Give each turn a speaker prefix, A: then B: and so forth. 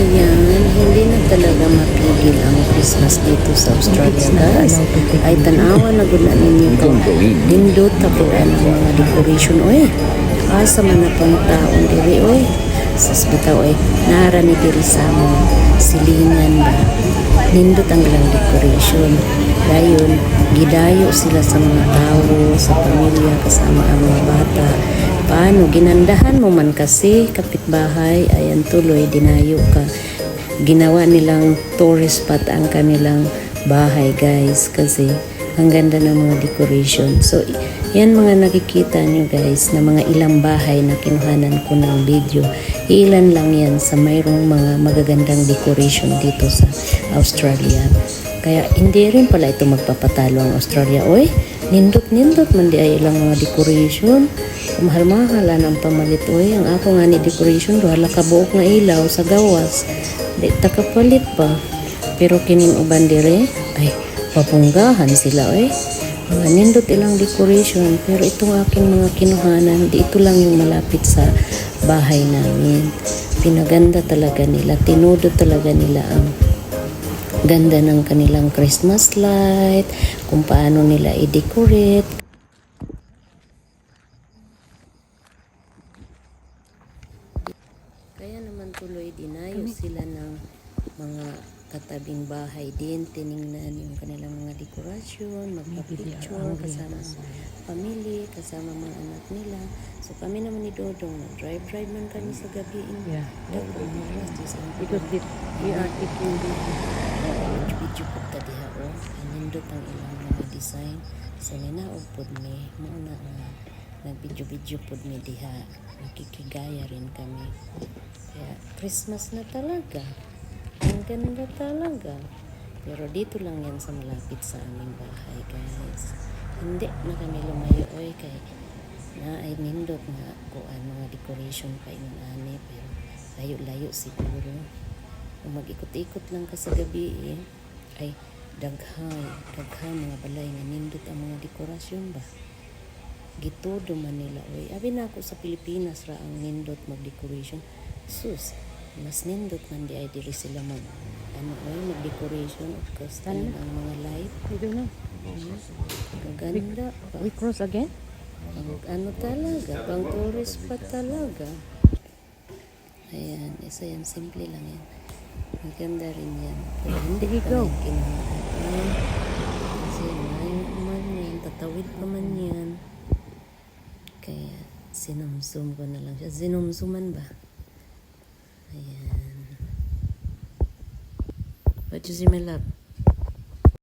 A: Ayan, hindi na talaga mapigil ang Christmas dito sa Australia, guys. Ay, tanawa na gud na ninyo to. Nindot ako ang mga decoration, oy. Asa man na pang taon diri, oy. Sas bitaw, oy. Nara ni diri sa mo. Silingan ba? Nindot ang lang decoration. Dayon, gidayo sila sa mga tao, sa pamilya, kasama ang mga bata. Paano? Ginandahan mo man kasi, kapitbahay, ayan tuloy, dinayo ka. Ginawa nilang tourist spot ang kanilang bahay, guys, kasi ang ganda ng mga decoration. So, yan mga nakikita nyo guys, na mga ilang bahay na kinuhanan ko ng video. Ilan lang yan sa mayroong mga magagandang decoration dito sa Australia. Kaya hindi rin pala ito magpapatalo ang Australia. Oy, nindot-nindot man di ay ilang mga decoration. Mahal-mahal ang pamalit. Oy, ang ako nga ni decoration, duhala ka buok nga ilaw sa gawas. Di takapalit pa. Pero kining uban dire, ay, papunggahan sila oy. Mga nindot ilang decoration, pero itong aking mga kinuhanan, di ito lang yung malapit sa bahay namin. Pinaganda talaga nila, tinudo talaga nila ang ganda ng kanilang Christmas light, kung paano nila i-decorate. Kaya naman tuloy dinayo sila ng mga katabing bahay din, tiningnan yung kanilang mga dekorasyon, magpa-picture kasama sa family, kasama mga anak nila. So kami naman ni Dodong, drive-drive man kami sa gabi.
B: Yeah.
A: Dako, oras, Diyos ang
B: Because this, we are taking this.
A: video po ta diha o nindot ang ilang mga design so ninaog pod mi muna nga nag-video-video pod mi diha nakikigaya rin kami kaya Christmas na talaga ganda talaga pero dito lang yan sa malapit sa aming bahay guys hindi na kami lumayo oy kay na ay nindot nga kuan mga decoration pa yung ani pero layo-layo siguro kung mag-ikot-ikot lang ka sa gabi eh, ay daghay, daghay mga balay nga nindot ang mga dekorasyon ba. Gitodo man nila. Oy, abi na ako sa Pilipinas ra ang nindot mag-decoration. Sus, mas nindot man di ay diri sila mag ano oy mag-decoration of course ang mga light.
B: We don't know.
A: Kaganda.
B: We cross again?
A: Ang ano talaga, pang tourist pa talaga. Ayan, isa yan, simple lang yan. Maganda rin yan. Pero hindi pa yan kinuhaan. Kasi malayo man yan, tatawid pa man yan. Kaya sinumsum ko na lang siya. Sinumsuman ba? Ayan. What you see?